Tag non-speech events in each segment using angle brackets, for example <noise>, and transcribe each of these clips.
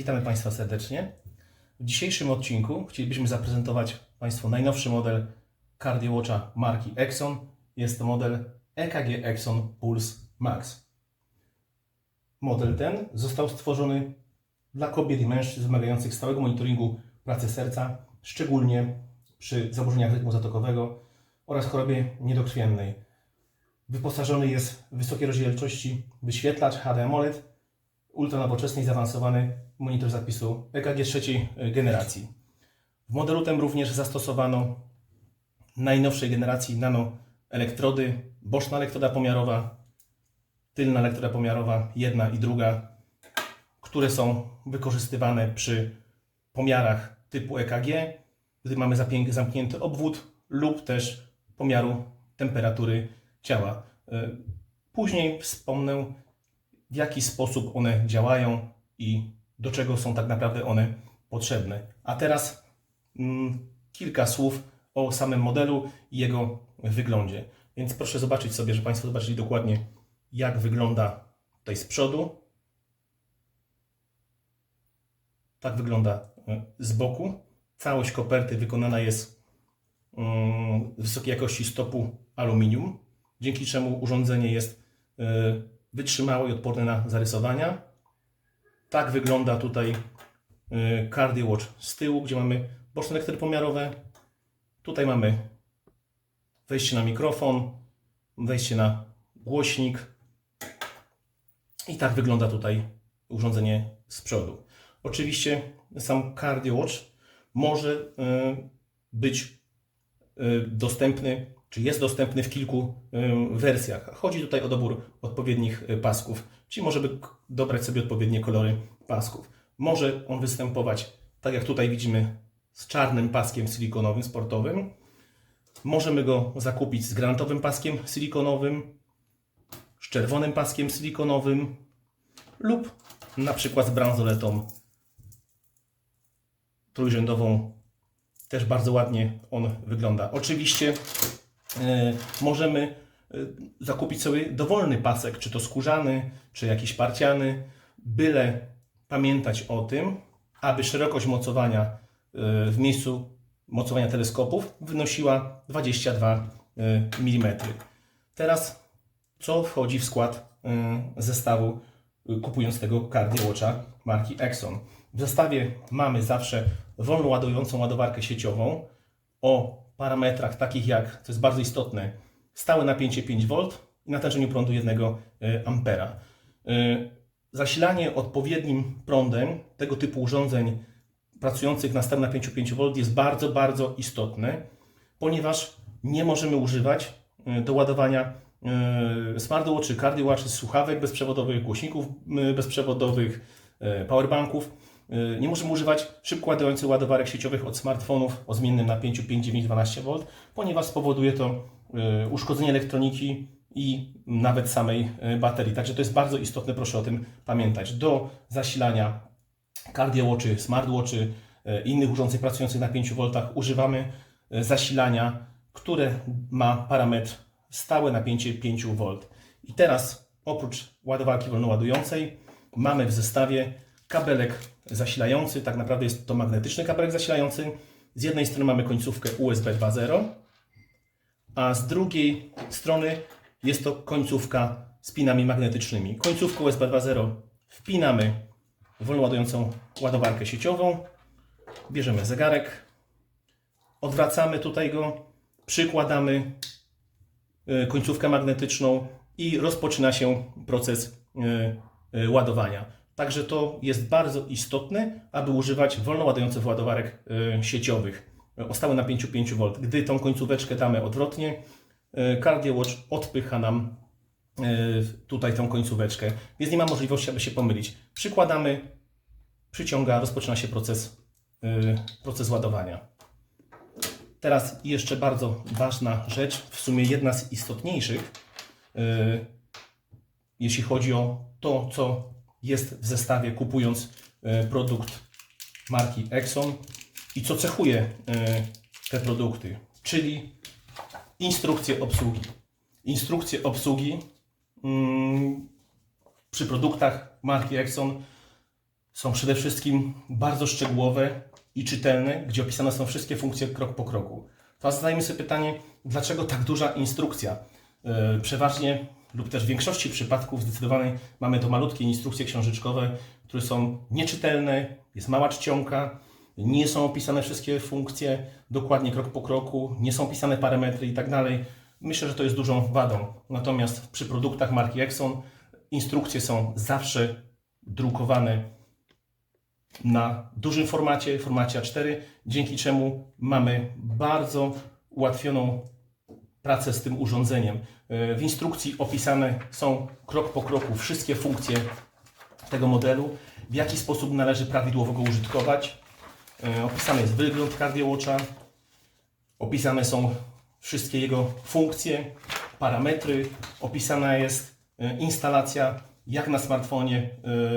Witamy Państwa serdecznie. W dzisiejszym odcinku chcielibyśmy zaprezentować Państwu najnowszy model CardioWatcha marki Exxon. Jest to model EKG Exxon Pulse Max. Model ten został stworzony dla kobiet i mężczyzn wymagających stałego monitoringu pracy serca, szczególnie przy zaburzeniach rytmu zatokowego oraz chorobie niedokrwiennej. Wyposażony jest w wysokiej rozdzielczości wyświetlacz HD AMOLED, ultranowoczesny i zaawansowany monitor zapisu EKG trzeciej e, generacji. W modelu tym również zastosowano najnowszej generacji nano elektrody, boczna elektroda pomiarowa, tylna elektroda pomiarowa, jedna i druga, które są wykorzystywane przy pomiarach typu EKG, gdy mamy zamknięty obwód lub też pomiaru temperatury ciała. E, Później wspomnę, w jaki sposób one działają i do czego są tak naprawdę one potrzebne. A teraz mm, kilka słów o samym modelu i jego wyglądzie. Więc proszę zobaczyć sobie, że Państwo zobaczyli dokładnie, jak wygląda tutaj z przodu. Tak wygląda e, z boku. Całość koperty wykonana jest mm, z wysokiej jakości stopu aluminium, dzięki czemu urządzenie jest e, wytrzymałe i odporne na zarysowania. Tak wygląda tutaj y, Cardio Watch z tyłu, gdzie mamy boczne lektory pomiarowe. Tutaj mamy wejście na mikrofon, wejście na głośnik. I tak wygląda tutaj urządzenie z przodu. Oczywiście sam Cardio Watch może y, być y, dostępny, czy jest dostępny w kilku wersjach. Chodzi tutaj o dobór odpowiednich y, pasków, czyli może dobrać sobie odpowiednie kolory pasków. Może on występować, tak jak tutaj widzimy, z czarnym paskiem silikonowym, sportowym. Możemy go zakupić z granatowym paskiem silikonowym, z czerwonym paskiem silikonowym lub na przykład z bransoletą trójrzędową też bardzo ładnie on wygląda. Oczywiście e, możemy e, zakupić sobie dowolny pasek, czy to skórzany, czy jakiś parciany, byle pamiętać o tym, aby szerokość mocowania e, w miejscu mocowania teleskopów wynosiła 22 mm. Teraz co wchodzi w skład zestawu kupując tego Cardio marki Exxon. W zestawie mamy zawsze wolno ładującą ładowarkę sieciową o parametrach takich jak, co jest bardzo istotne, stałe napięcie 5V i natężeniu prądu 1 ampera. Y, Zasilanie odpowiednim prądem tego typu urządzeń pracujących na stałym napięciu 5V jest bardzo, bardzo istotne, ponieważ nie możemy używać y, do ładowania y, smartwatch czy cardiowatch słuchawek bezprzewodowych, głośników y, bezprzewodowych, y, powerbanków. Y, Nie możemy używać szybko ładujących ładowarek sieciowych od smartfonów o zmiennym napięciu 5, 9, 12V, ponieważ spowoduje to y, uszkodzenie elektroniki i nawet samej y, baterii. Także to jest bardzo istotne, proszę o tym pamiętać. Do zasilania CardioWatchy, smartwatchy innych urządzeń pracujących na 5V używamy zasilania, które ma parametr stałe napięcie 5V. I teraz oprócz ładowarki wolnoładującej mamy w zestawie kabelek zasilający, tak naprawdę jest to magnetyczny kabelek zasilający. Z jednej strony mamy końcówkę USB 2.0, a z drugiej strony jest to końcówka z pinami magnetycznymi. Końcówkę USB 2.0 wpinamy w wolnoładującą ładowarkę sieciową, bierzemy zegarek, odwracamy tutaj go, przykładamy y, końcówkę magnetyczną i rozpoczyna się proces y, y, ładowania. Także to jest bardzo istotne, aby używać wolno ładujących ładowarek y, sieciowych o stałym napięciu 5V. Gdy tą końcóweczkę damy odwrotnie, y, CardioWatch odpycha nam y, tutaj tą końcóweczkę, więc nie ma możliwości, aby się pomylić. Przykładamy, przyciąga, rozpoczyna się proces, proces ładowania. Teraz jeszcze bardzo ważna rzecz, w sumie jedna z istotniejszych, jeśli chodzi o to, co jest w zestawie kupując y, produkt marki Exxon i co cechuje y, te produkty, czyli instrukcje obsługi. Instrukcje obsługi mm, przy produktach marki Exxon są przede wszystkim bardzo szczegółowe i czytelne, gdzie opisane są wszystkie funkcje krok po kroku. Teraz zadajmy sobie pytanie, dlaczego tak duża instrukcja? Yy, Przeważnie lub też w większości przypadków zdecydowanej mamy to malutkie instrukcje książeczkowe, które są nieczytelne, jest mała czcionka, nie są opisane wszystkie funkcje dokładnie krok po kroku, nie są opisane parametry i tak dalej. Myślę, że to jest dużą wadą. Natomiast przy produktach marki Exxon instrukcje są zawsze drukowane na dużym formacie, formacie A4, dzięki czemu mamy bardzo ułatwioną pracę z tym urządzeniem. E, W instrukcji opisane są krok po kroku wszystkie funkcje tego modelu, w jaki sposób należy prawidłowo go użytkować. E, Opisany jest wygląd CardioWatcha, opisane są wszystkie jego funkcje, parametry, opisana jest e, instalacja, jak na smartfonie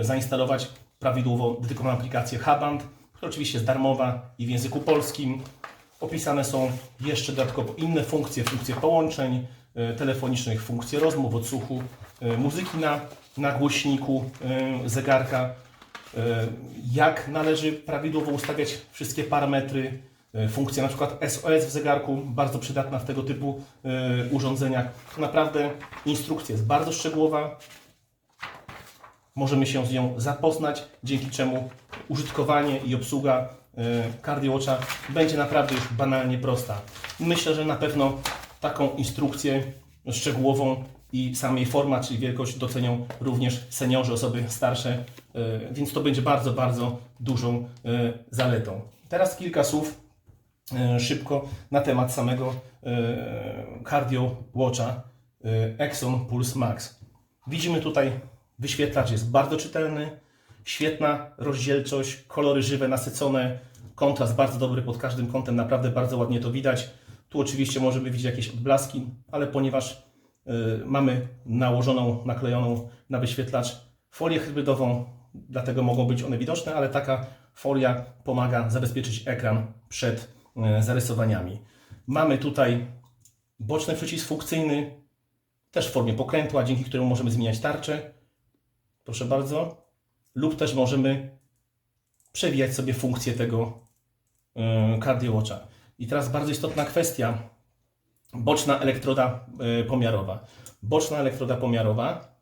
zainstalować prawidłowo dedykowaną aplikację Haband, która oczywiście jest darmowa i w języku polskim. Opisane są jeszcze dodatkowo inne funkcje, funkcje połączeń e, telefonicznych, funkcje rozmów, odsłuchu, e, muzyki na, na głośniku e, zegarka, jak należy prawidłowo ustawiać wszystkie parametry, funkcja na przykład SOS w zegarku, bardzo przydatna w tego typu urządzeniach. Naprawdę instrukcja jest bardzo szczegółowa, możemy się z nią zapoznać, dzięki czemu użytkowanie i obsługa e, CardioWatcha będzie naprawdę już banalnie prosta. Myślę, że na pewno taką instrukcję szczegółową i sam jej format, czyli wielkość docenią również seniorzy, osoby starsze, e, więc to będzie bardzo, bardzo dużą e, zaletą. Teraz kilka słów e, szybko na temat samego CardioWatcha e, Exxon Pulse Max. Widzimy tutaj wyświetlacz jest bardzo czytelny, świetna rozdzielczość, kolory żywe, nasycone, kontrast bardzo dobry pod każdym kątem, naprawdę bardzo ładnie to widać. Tu oczywiście możemy widzieć jakieś odblaski, ale ponieważ y, mamy nałożoną, naklejoną na wyświetlacz folię hybrydową, dlatego mogą być one widoczne, ale taka folia pomaga zabezpieczyć ekran przed y, zarysowaniami. Mamy tutaj boczny przycisk funkcyjny, też w formie pokrętła, dzięki któremu możemy zmieniać tarczę. Proszę bardzo. Lub też możemy przewijać sobie funkcję tego yy, CardioWatcha. I teraz bardzo istotna kwestia. Boczna elektroda yy, pomiarowa. Boczna elektroda pomiarowa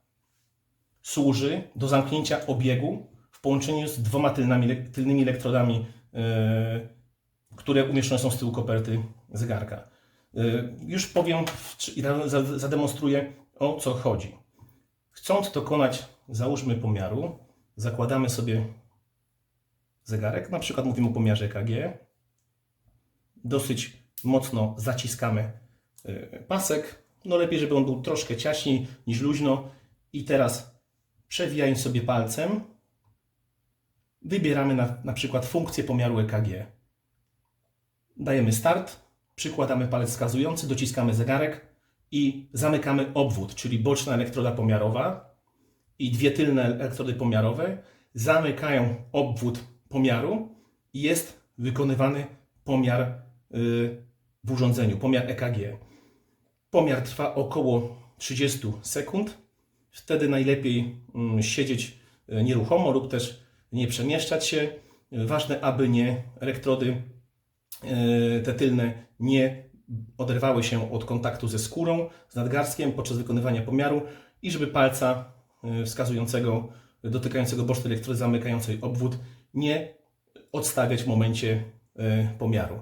służy do zamknięcia obiegu w połączeniu z dwoma tylnymi, tylnymi elektrodami, yy, które umieszczone są z tyłu koperty zegarka. Już powiem i za- za- zademonstruję o co chodzi. Chcąc dokonać, załóżmy pomiaru, zakładamy sobie zegarek, na przykład mówimy o pomiarze EKG, dosyć mocno zaciskamy y, pasek, no lepiej, żeby on był troszkę ciaśniej niż luźno. I teraz przewijając sobie palcem, wybieramy na, na przykład funkcję pomiaru EKG. Dajemy start, przykładamy palec wskazujący, dociskamy zegarek i zamykamy obwód, czyli boczna elektroda pomiarowa i dwie tylne elektrody pomiarowe zamykają obwód pomiaru i jest wykonywany pomiar y, w urządzeniu, pomiar EKG. Pomiar trwa około 30 sekund. Wtedy najlepiej mm, siedzieć y, nieruchomo lub też nie przemieszczać się. Ważne, aby nie elektrody y, te tylne nie oderwały się od kontaktu ze skórą, z nadgarstkiem podczas wykonywania pomiaru i żeby palca wskazującego, dotykającego bocznej elektrody zamykającej obwód nie odstawiać w momencie y, pomiaru.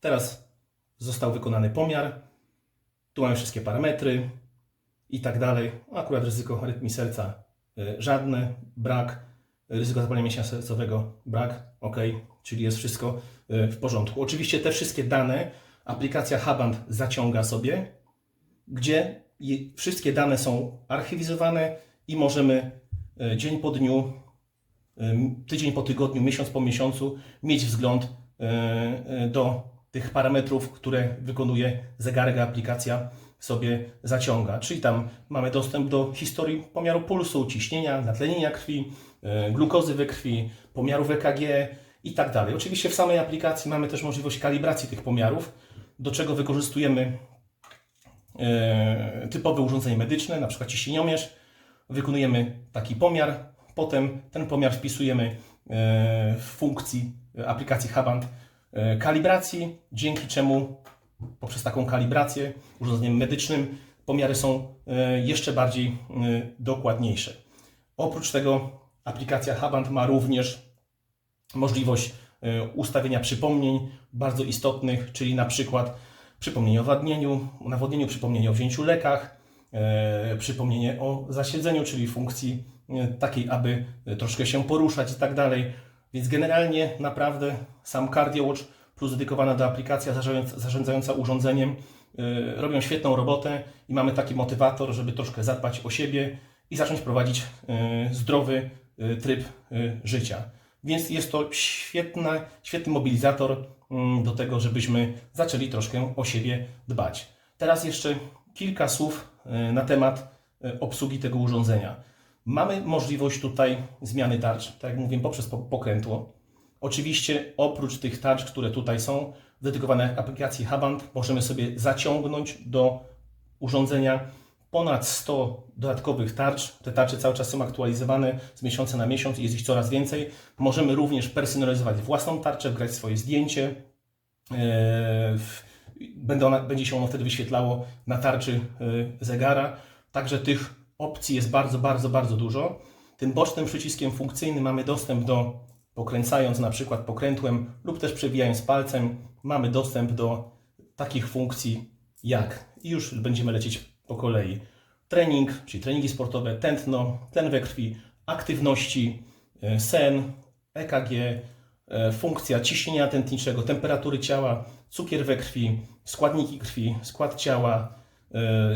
Teraz został wykonany pomiar. Tu mamy wszystkie parametry i tak dalej. Akurat ryzyko arytmii serca y, żadne, brak. Ryzyko zapalenia mięśnia sercowego brak, ok, czyli jest wszystko y, w porządku. Oczywiście te wszystkie dane aplikacja Haband zaciąga sobie, gdzie wszystkie dane są archiwizowane i możemy dzień po dniu, tydzień po tygodniu, miesiąc po miesiącu mieć wzgląd y, y, do tych parametrów, które wykonuje zegarek, aplikacja sobie zaciąga. Czyli tam mamy dostęp do historii pomiaru pulsu, ciśnienia, natlenienia krwi, y, glukozy we krwi, pomiarów EKG i tak dalej. Oczywiście w samej aplikacji mamy też możliwość kalibracji tych pomiarów, do czego wykorzystujemy e, typowe urządzenie medyczne, na przykład ciśnieniomierz. Wykonujemy taki pomiar, Potem ten pomiar wpisujemy e, w funkcji e, aplikacji Haband e, kalibracji, dzięki czemu poprzez taką kalibrację urządzeniem medycznym pomiary są jeszcze bardziej dokładniejsze. Oprócz tego aplikacja Haband ma również możliwość ustawienia przypomnień bardzo istotnych, czyli na przykład przypomnienie o nawodnieniu, o nawodnieniu przypomnienie o wzięciu lekach, przypomnienie o zasiedzeniu, czyli funkcji takiej, aby troszkę się poruszać i tak dalej. Więc generalnie naprawdę sam CardioWatch plus dedykowana do aplikacja zarządzająca- urządzeniem e, robią świetną robotę i mamy taki motywator, żeby troszkę zadbać o siebie i zacząć prowadzić e, zdrowy e, tryb życia. Więc jest to świetny mobilizator mm, do tego, żebyśmy zaczęli troszkę o siebie dbać. Teraz jeszcze kilka słów na temat obsługi tego urządzenia. Mamy możliwość tutaj zmiany tarcz, tak jak mówiłem, poprzez po- pokrętło. Oczywiście oprócz tych tarcz, które tutaj są, dedykowane aplikacji Haband, możemy sobie zaciągnąć do urządzenia ponad 100 dodatkowych tarcz. Te tarcze cały czas są aktualizowane z miesiąca na miesiąc i jest ich coraz więcej. Możemy również personalizować własną tarczę, wgrać swoje zdjęcie. Ona, będzie się ono wtedy wyświetlało na tarczy e, zegara. Także tych opcji jest bardzo, bardzo, bardzo dużo. Tym bocznym przyciskiem funkcyjnym mamy dostęp do, pokręcając na przykład pokrętłem lub też przewijając palcem, mamy dostęp do takich funkcji jak, i już będziemy lecieć po kolei, trening, czyli treningi sportowe, tętno, tlen we krwi, aktywności, e, sen, EKG, e, funkcja ciśnienia tętniczego, temperatury ciała, cukier we krwi, składniki krwi, skład ciała,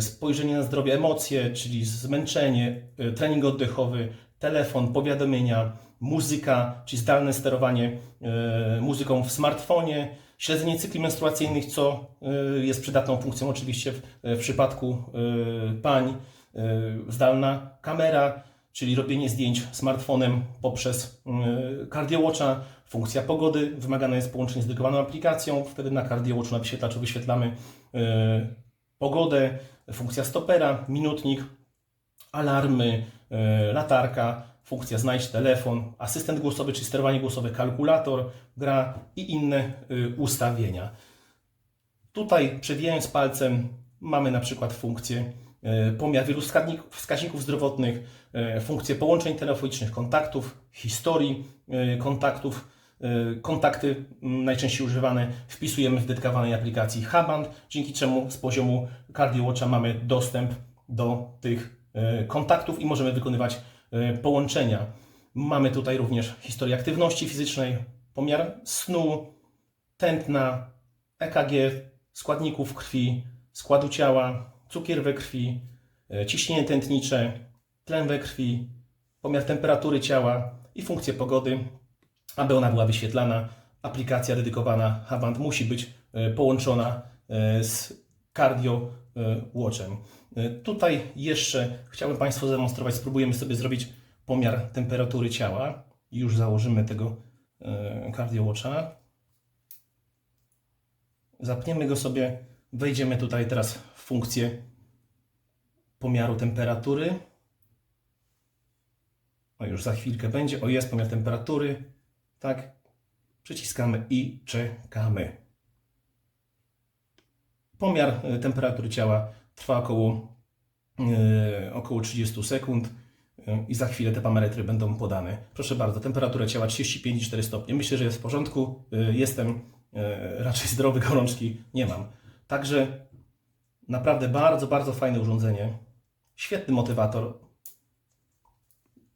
spojrzenie na zdrowie, emocje, czyli zmęczenie, e, trening oddechowy, telefon, powiadomienia, muzyka, czyli zdalne sterowanie e, muzyką w smartfonie, śledzenie cykli menstruacyjnych, co e, jest przydatną funkcją oczywiście w, w przypadku e, pań, e, zdalna kamera, czyli robienie zdjęć smartfonem poprzez e, CardioWatcha, funkcja pogody, wymagane jest połączenie z dedykowaną aplikacją, wtedy na CardioWatchu na wyświetlaczu wyświetlamy e, pogodę, funkcja stopera, minutnik, alarmy, e, latarka, funkcja znajdź telefon, asystent głosowy, czy sterowanie głosowe, kalkulator, gra i inne e, ustawienia. Tutaj przewijając palcem mamy na przykład funkcję e, pomiar wielu wskaźników, zdrowotnych, funkcję połączeń telefonicznych, kontaktów, historii kontaktów, kontakty m, najczęściej używane wpisujemy w dedykowanej aplikacji Haband, dzięki czemu z poziomu CardioWatcha mamy dostęp do tych e, kontaktów i możemy wykonywać e, połączenia. Mamy tutaj również historię aktywności fizycznej, pomiar snu, tętna, EKG, składników krwi, składu ciała, cukier we krwi, ciśnienie tętnicze, tlen we krwi, pomiar temperatury ciała i funkcję pogody. Aby ona była wyświetlana, aplikacja dedykowana Havant musi być e, połączona e, z Cardio e, Watchem. Tutaj jeszcze chciałbym Państwu zademonstrować, spróbujemy sobie zrobić pomiar temperatury ciała. Już założymy tego Cardio Watcha. Zapniemy go sobie, wejdziemy tutaj teraz w funkcję pomiaru temperatury. O, już za chwilkę będzie. O, jest pomiar temperatury. Tak. Przyciskamy i czekamy. Pomiar e, temperatury ciała trwa około, e, około 30 sekund e, i za chwilę te parametry będą podane. Proszę bardzo, temperatura ciała 35,4 stopnie. Myślę, że jest w porządku. Jestem raczej <laughs> zdrowy, gorączki nie mam. Także naprawdę bardzo, bardzo fajne urządzenie. Świetny motywator,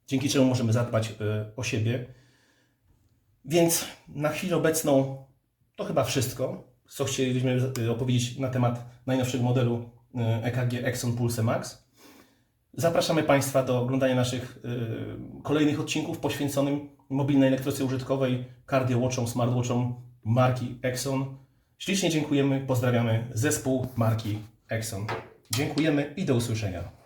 dzięki czemu możemy zadbać o siebie. Więc na chwilę obecną to chyba wszystko, co chcieliśmy e, opowiedzieć na temat najnowszego modelu e, EKG Exxon Pulse Max. Zapraszamy Państwa do oglądania naszych e, kolejnych odcinków poświęconym mobilnej elektroce użytkowej, CardioWatchom, smartwatchom marki Exxon. Ślicznie dziękujemy, pozdrawiamy zespół marki Exxon. Dziękujemy i do usłyszenia.